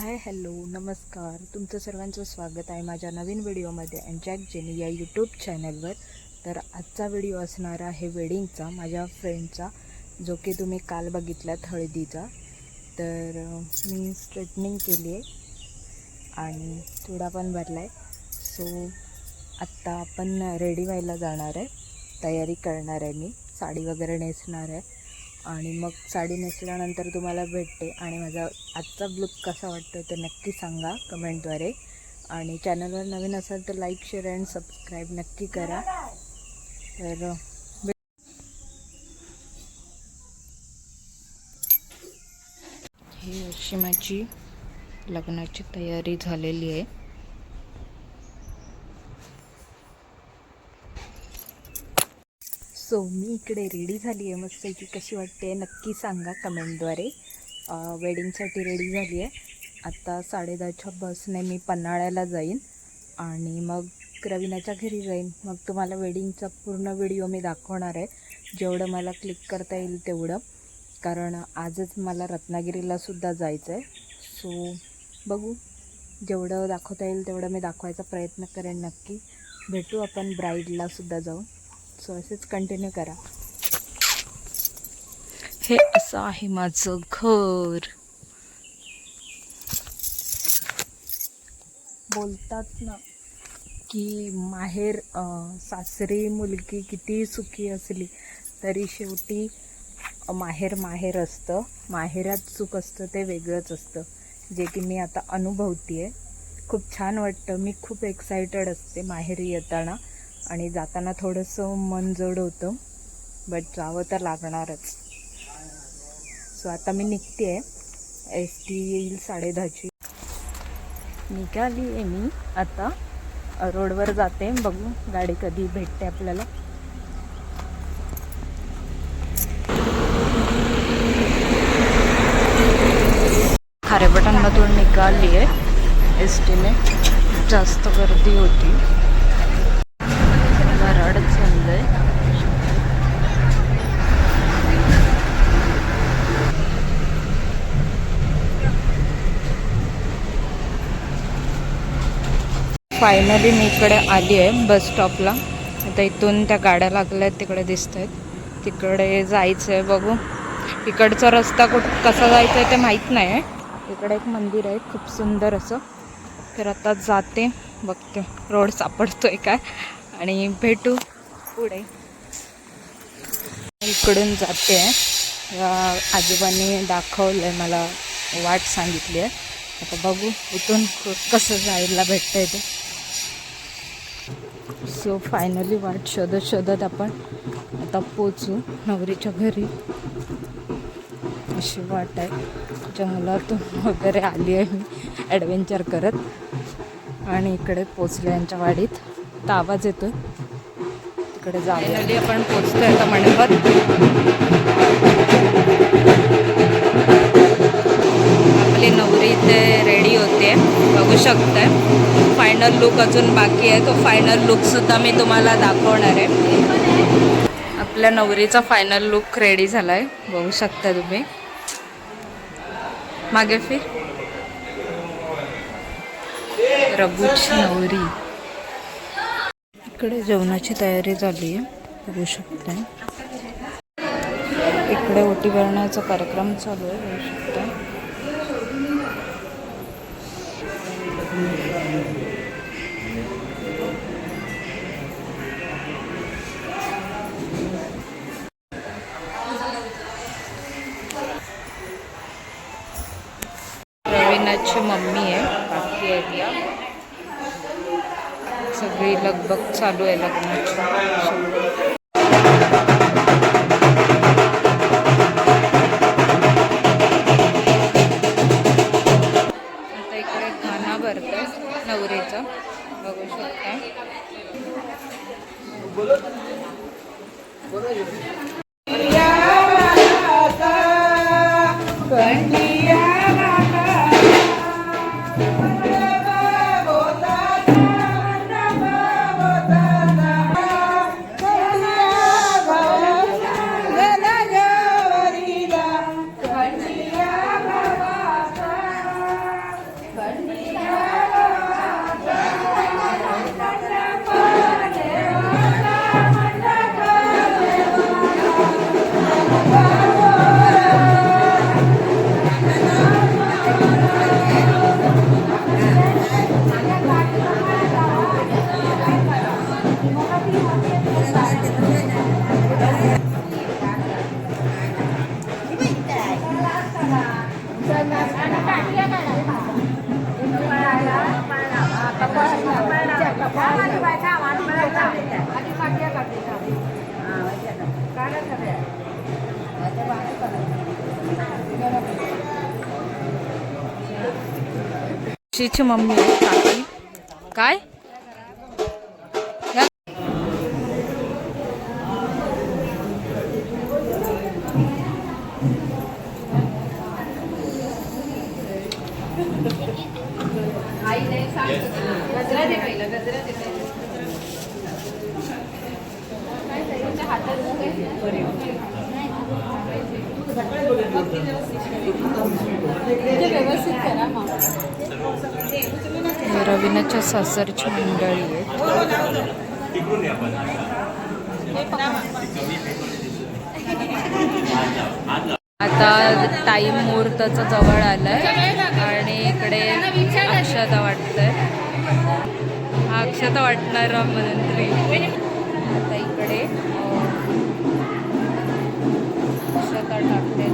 Hi hello नमस्कार. तुमचं सर्वांचं स्वागत आहे माझ्या नवीन व्हिडिओमध्ये अँड जॅक जेनी या यूट्यूब चॅनलवर तर आजचा व्हिडिओ असणार आहे वेडिंगचा माझ्या फ्रेंडचा जो की तुम्ही काल बघितलात हळदीचा. तर मी स्ट्रेटनिंग केली आहे आणि चुडा पण भरला आहे सो आत्ता आपण रेडी व्हायला जाणार आहे. तयारी करणार आहे मी. साडी वगैरे नेसणार आहे. आणि मग साडी नेसल्यानंतर तुम्हाला भेटते. आणि माझा आजचा ब्लुक कसा वाटतो ते नक्की सांगा कमेंटद्वारे आणि चॅनलवर नवीन असाल तर लाईक शेअर अँड सबस्क्राईब नक्की करा. तर ही अशी माझी लग्नाची तयारी झालेली आहे. सो मी इकडे रेडी झाली आहे मस्त की कशी वाटते नक्की सांगा कमेंटद्वारे वेडिंगसाठी रेडी झाली आहे आता साडेदहाच्या बसने मी पन्हाळ्याला जाईन आणि मग रवीनाच्या घरी जाईन. मग तुम्हाला वेडिंगचा पूर्ण व्हिडिओ मी दाखवणार आहे. जेवढं मला क्लिक करता येईल तेवढं. कारण आजच मला रत्नागिरीलासुद्धा जायचं आहे सो बघू. जेवढं दाखवता येईल तेवढं मी दाखवायचा प्रयत्न करेन नक्की. भेटू आपण ब्राईडलासुद्धा जाऊन. सो असेच कंटिन्यू करा. हे असं आहे माझं घर. बोलतात ना की माहेर सासरी मुलगी किती सुखी असली तरी शेवटी माहेर माहेर असतं. माहेरात सुख असतं ते वेगळंच असतं. जे की मी आता अनुभवते आहे खूप छान वाटतं. मी खूप एक्सायटेड असते माहेरी येताना. आणि जाताना थोडंसं मन जड होतं बट जावं तर लागणारच. सो आता मी निघते आहे एस टी येईल साडेदहाची. निघाली आहे मी आता. रोडवर जाते. बघू गाडी कधी भेटते आपल्याला. खारेपटांमधून निघाली आहे एस टीने जास्त गर्दी होती. फायनली मी इकडे आली आहे बस स्टॉपला आता इथून त्या गाड्या लागल्या आहेत तिकडे दिसत आहेत तिकडे जायचं आहे बघू. इकडचा रस्ता कुठ कसा जायचा आहे ते माहीत नाही आहे इकडे एक मंदिर आहे खूप सुंदर असं. तर आता जाते बघते. रोड सापडतोय काय. आणि भेटू पुढे. इकडून जाते. आहे या आजोबांनी दाखवलं आहे मला वाट सांगितली आहे. आता बघू इथून कसं जायला भेटतं आहे ते. सो फायनली वाट शोधत शोधत आपण आता पोचू नवरीच्या घरी. अशी वाट आहे. जंगलातून वगैरे आली आहे मी. ॲडव्हेंचर करत. आणि इकडे पोचले यांच्या वाडीत. तर आवाज येतो तिकडे जायला आपण पोचतोय आता मंडपात. आपली नवरी इथे रेडी होते. बघू शकताय. फायनल लुक अजून बाकी आहे. तो फायनल लुकसुद्धा मी तुम्हाला दाखवणार आहे. आपल्या नवरीचा फायनल लुक रेडी झाला आहे बघू शकता तुम्ही. मागे फिर. रघुची नवरी. इकडे जेवणाची तयारी झाली आहे. बघू शकता इकडे ओटी भरण्याचा कार्यक्रम चालू आहे. बघू शकता लगबग चालू आहे शीची मम्मी आहे काकी. काय या- हे रिसर्च मंडळी आहेत. आता टाईम मुहूर्ताचा जवळ आलाय आणि इकडे अक्षता वाटतंय. हा अक्षता वाटणार मंत्री आता इकडे अक्षता टाकते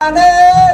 ते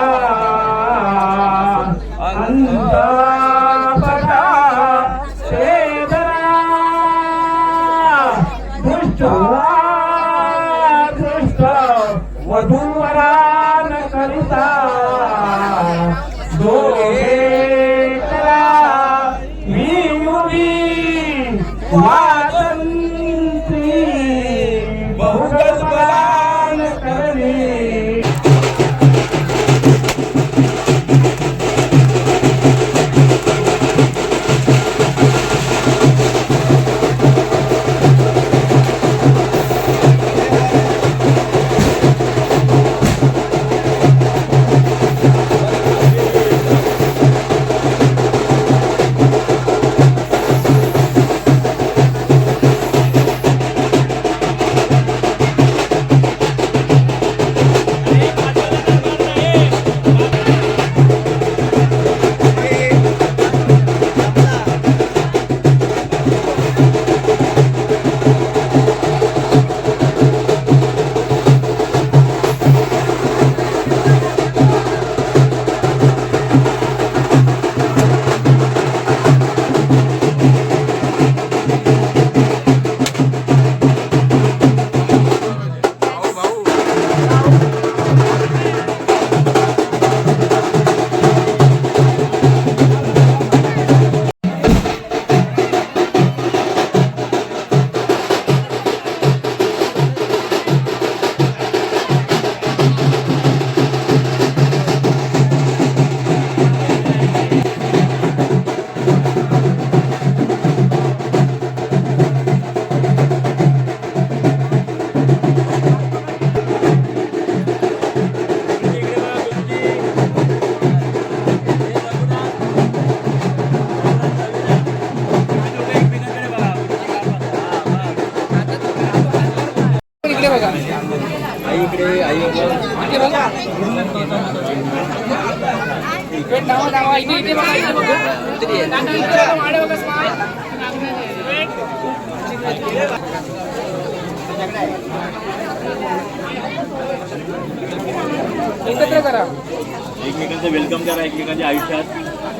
एकमेकांचं वेलकम करा एकमेकांच्या आयुष्यात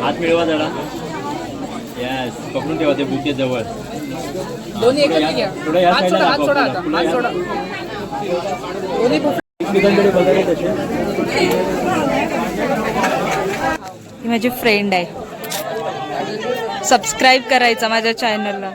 हात मिळवा जरा. यस पकडून ठेवा ते बुके जवळ. दोन्ही एकत्र या- घ्या. पुढे या हात साईडला सोडा हात दाखवा, सोडा पुढे- आता. पुढे हात या. सोडा. दोन्ही एकमेकांकडे बघायला तसे ही माझी फ्रेंड आहे. सबस्क्राईब करायचा माझ्या चॅनलला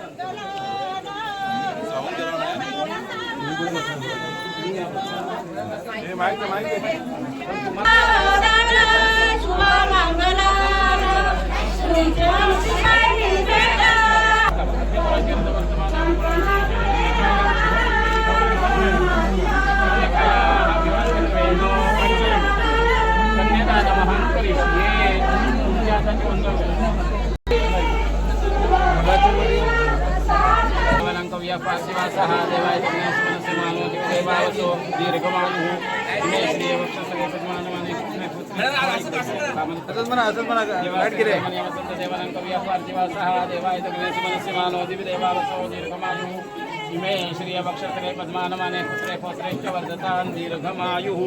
इमे श्रिय भक्षसरे पद्मानमाने पुत्रे वर्धतान दीर्घमायुः।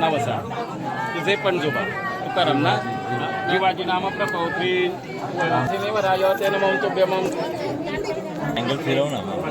नवसा तुझे पणजोबा तुकाराम ना? जीवाची नाम प्रपौत्रीन वराय तेन मम तुभ्यमम अँगल फिरव ना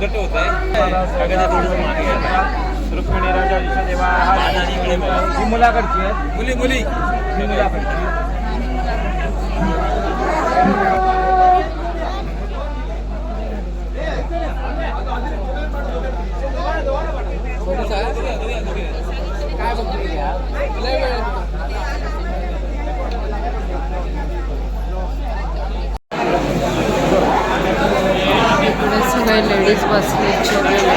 वर्धतान दीर्घमायुः नमोस्तुनंदये रुक्मिणी राजा ही मुलाकडची आहे. मुली मुली. मुलाकडची काय बघतो लय वेळ आहे तुला. इकडे सगळे लेडीज बसले चेअरला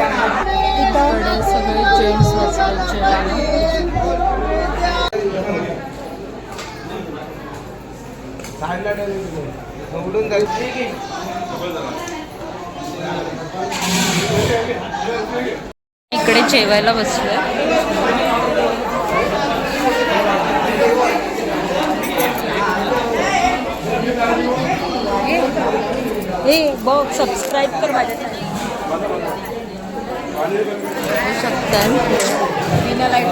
इकडे सगळे जेंट्स बसले चेअरला इकडे जेवायला बसलोय. हे बघ सबस्क्राईब कर माझ्या शकतात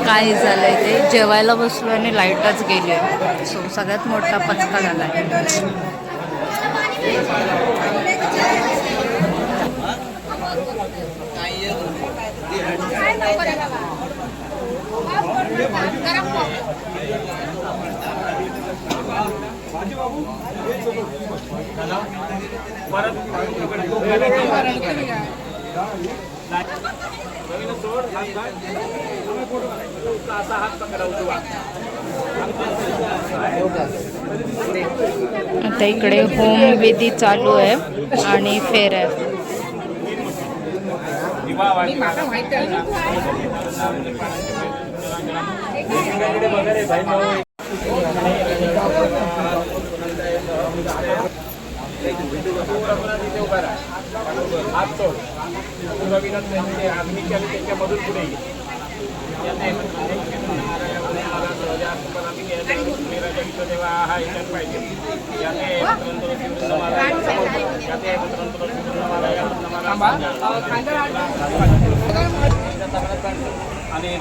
काय झालंय ते? जेवायला बसलो आणि लाईटच गेली. आहे सो सगळ्यात मोठा पचका झाला आहे आता इकडे होम विधी चालू आहे आणि फेर आहे. मला हात सोड रवीनाथ त्यांचे अग्निची आणि त्याच्यामधून पुढे ये. याते राजा विश्वदेवा हा याच्यात पाहिजे याते याते आणि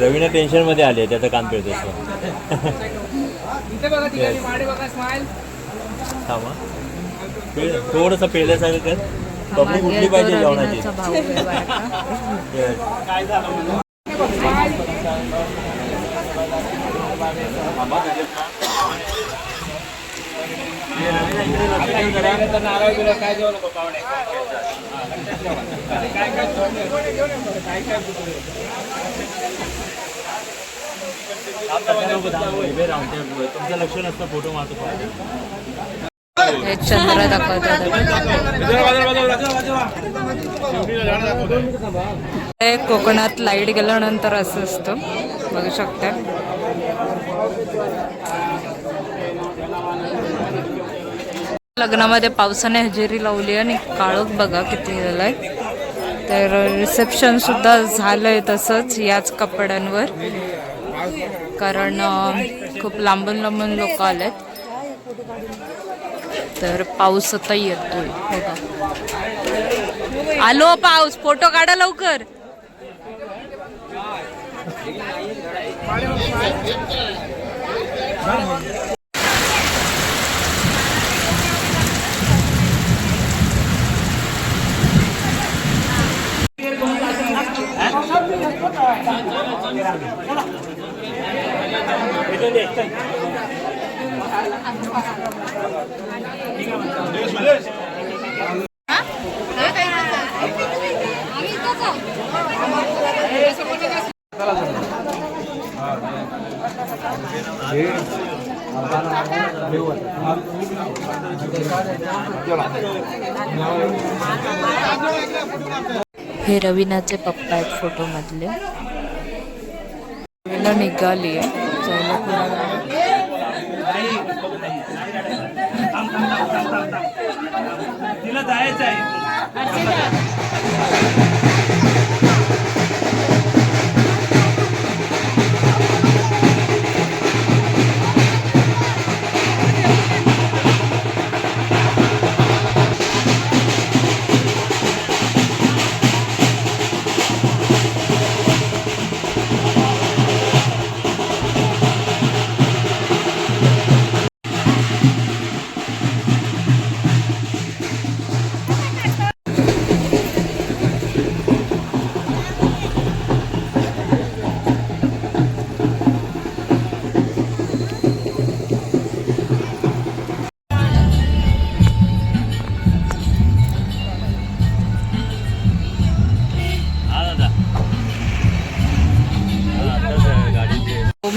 रवीना टेन्शनमध्ये आले त्याचं बघा स्माइल थांबा. थोडंसं पिळल्यासारखं कर. पब्लिक उठली पाहिजे जेवणाची. काय झालं म्हणून नारळ बिरळ काय जेवण नको पाहुणे काय काय काय काय उभे राहून ते- तुमचं लक्ष नसतं फोटो मारतो हे चंद्र दाखवतात कोकणात लाइट गेल्यानंतर असं असतं. बघू शकता. लग्नामध्ये पावसाने हजेरी लावली आणि काळोख बघा किती झालाय. तर रिसेप्शन सुद्धा झालंय तसंच याच कपड्यांवर. कारण खूप लांबून लांबून लोक आलेत. तर पाऊस आता येतोय बघा. आलो पाऊस फोटो काढा लवकर. हे? रवीनाचे पप्पा आहेत फोटो रवीना निघाली आहे. जायला तिला जायचं आहे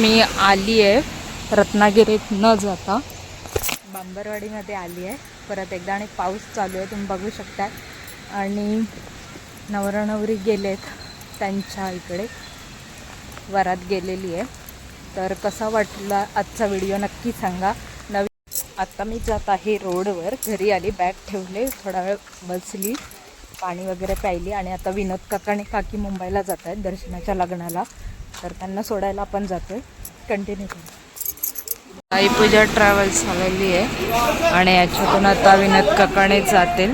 मी आली आहे. रत्नागिरीत न जाता. बांबरवाडीमध्ये आली आहे. परत एकदा आणि पाऊस चालू आहे. तुम्ही बघू शकता. आणि नवरानवरी गेलेत त्यांच्या इकडे. वरात गेलेली आहे. तर कसा वाटला आजचा व्हिडिओ नक्की सांगा. नवीन आत्ता मी जात आहे रोडवर. घरी आली बॅग ठेवले थोडा वेळ बसली पाणी वगैरे प्यायली. आणि आता विनोद काका आणि काकी मुंबईला जात आहेत दर्शनाच्या लग्नाला. तर त्यांना सोडायला आपण जातोय. कंटिन्यू करू. आई पूजा ट्रॅव्हल्स आलेली आहे. आणि याच्यातून आता विनोद ककाणे जातील.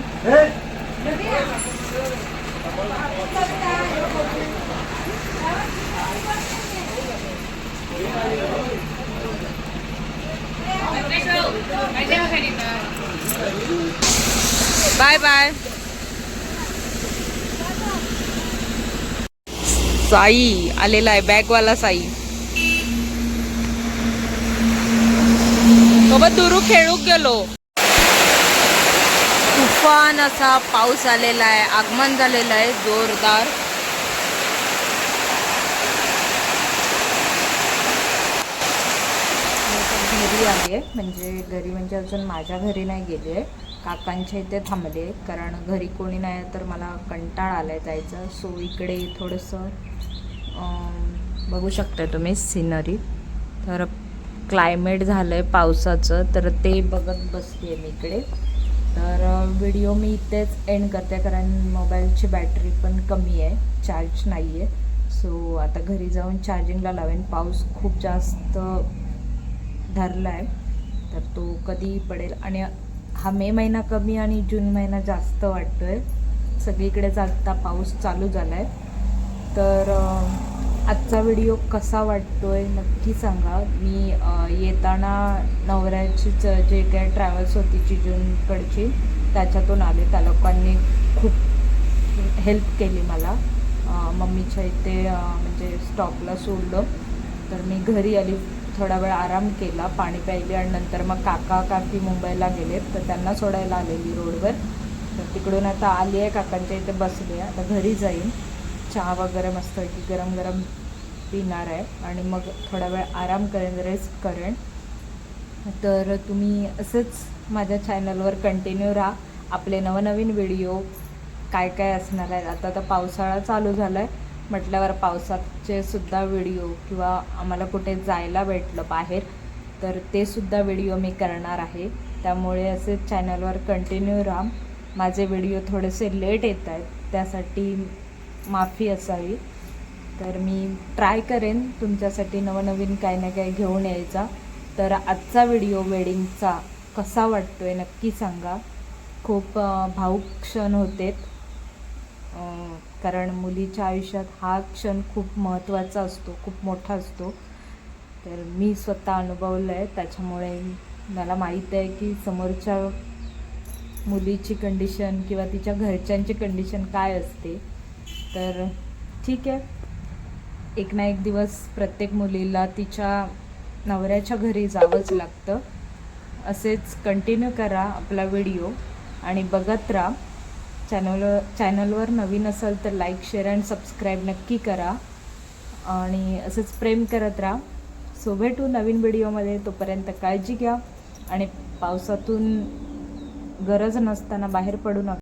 साई आलेला आहे बॅगवाला साई. सोबत दुरू खेळू गेलो तुफान असा पाऊस आलेला आहे आगमन झालेलं आहे जोरदार. घरी आली आहे म्हणजे घरी म्हणजे अजून माझ्या घरी नाही गेले. काकांच्या इथे थांबले कारण घरी कोणी नाही तर मला कंटाळा आला आहे जायचं. सो इकडे थोडंसं बघू शकता तुम्ही सिनरी तर क्लायमेट झालं आहे पावसाचं तर ते बघत बसली आहे मी इकडे. तर व्हिडिओ मी इथेच एंड करते कारण मोबाईलची बॅटरी पण कमी आहे चार्ज नाही आहे सो आता घरी जाऊन चार्जिंगला लावेन. पाऊस खूप जास्त धरला आहे तर तो कधी पडेल. आणि हा मे महिना कमी आणि जून महिना जास्त वाटतो आहे सगळीकडेच आता पाऊस चालू झाला आहे तर आजचा व्हिडिओ कसा वाटतो आहे नक्की सांगा. मी येताना नवऱ्याची जे काय ट्रॅव्हल्स होती चिजूनकडची त्याच्यातून आले. त्या लोकांनी खूप हेल्प केली मला. मम्मीच्या इथे म्हणजे स्टॉपला सोडलं. तर मी घरी आली थोडा वेळ आराम केला पाणी प्यायली आणि नंतर मग काका काकी मुंबईला गेलेत तर त्यांना सोडायला आलेली रोडवर. तर तिकडून आता आली आहे काकांच्या इथे बसले आता घरी जाईन. चहा वगैरे मस्त की गरम गरम पिणार आहे. आणि मग थोडा वेळ आराम करेन रेस्ट करेन. तर तुम्ही असंच माझ्या चॅनलवर कंटिन्यू राहा. आपले नवनवीन व्हिडिओ काय काय असणार आहेत. आता तर पावसाळा चालू झाला आहे म्हटल्यावर पावसाचे सुद्धा व्हिडिओ किंवा आम्हाला कुठे जायला भेटलं बाहेर तर ते सुद्धा व्हिडिओ मी करणार आहे. त्यामुळे असे चॅनलवर कंटिन्यू राहा. माझे व्हिडिओ थोडेसे लेट येत आहेत. त्यासाठी माफी असावी. तर मी ट्राय करेन तुमच्यासाठी नवनवीन काही ना काही घेऊन यायचा. तर आजचा व्हिडिओ वेडिंगचा कसा वाटतो आहे नक्की सांगा. खूप भाऊक क्षण होते. कारण मुलीच्या आयुष्यात हा क्षण खूप महत्त्वाचा असतो खूप मोठा असतो. तर मी स्वतः अनुभवलं आहे. त्याच्यामुळे मला माहीत आहे की समोरच्या मुलीची कंडिशन किंवा तिच्या घरच्यांची कंडिशन काय असते. तर ठीक आहे. एक ना एक दिवस प्रत्येक मुलीला तिच्या नवऱ्याच्या घरी जावंच लागतं. असेच कंटिन्यू करा आपला व्हिडिओ आणि बघत राहा. चॅनल चॅनलवर नवीन असाल तर लाईक शेअर अँड सबस्क्राईब नक्की करा. आणि असंच प्रेम करत राहा. सो भेटू नवीन व्हिडिओमध्ये तोपर्यंत काळजी घ्या. आणि पावसातून गरज नसताना बाहेर पडू नका.